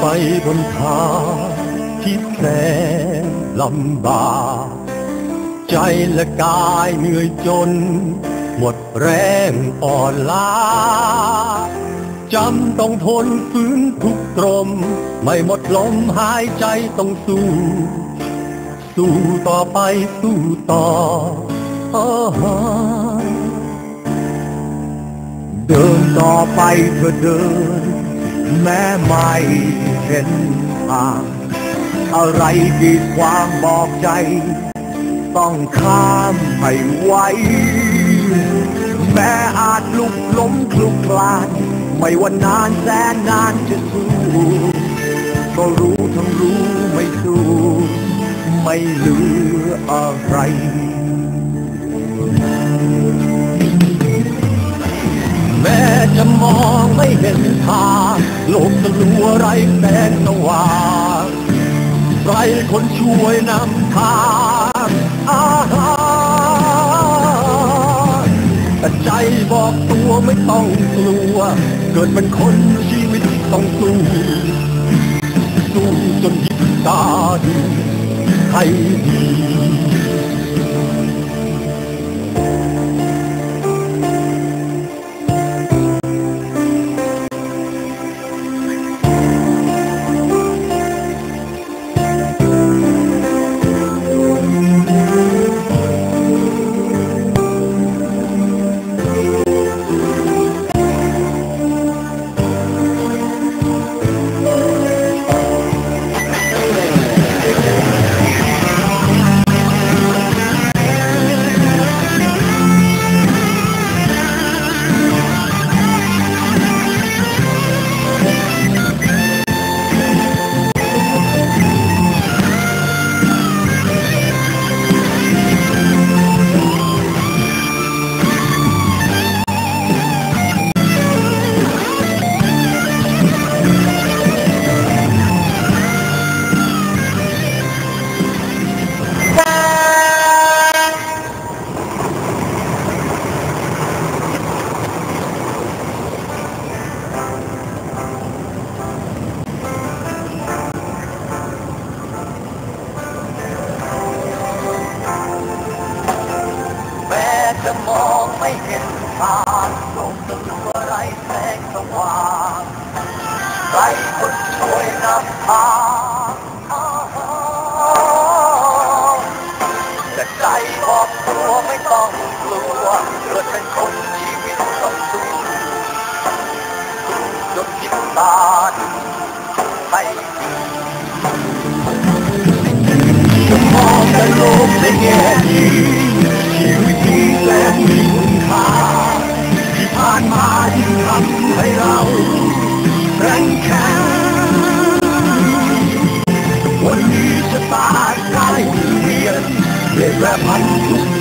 ไปบนทางที่แสนลำบากใจและกายเหนื่อยจน หมดแรงอ่อนล้าจำต้องทนฝืนทุกตรม ไม่หมดลมหายใจต้องสู้ สู้ต่อไปสู้ต่ออเดินต่อไปเพื่อเดิน แม้ไม่เห็นทาง อะไรกีดขวางบอกใจ ต้องข้ามให้ไวแม้อาจลุกล้มคลุกคลาน ไม่ว่านานแสนนานจะสู้ก็รู้ทั้งรู้ไม่สู้ไม่เหลืออะไรแม้จะมองไม่เห็นทาง โลกจะลัวไรแสงสว่างไรคนช่วยนำทางอาหารแต่ใจบอกตัวไม่ต้องกลัว เกิดเป็นคนชีวิตต้องสู้สู้จนยิบตาดูให้ดี จะมองไม่เห็นทางลงจะรู้อะไรแสงสว่างไรคนช่วยนำทางแต่ใจบอกตัวไม่ต้องกลัวเกิดเป็นคนดีานมายิ่งทำให้เราแรงแข็งวันนี้ชะตาได้เปลี่ยนเปลี่ยนแปลพันทุก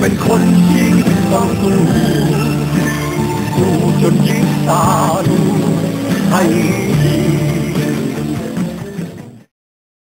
เป็นคนยิงต้องสู้สู้จนยิงตาดูให้ดี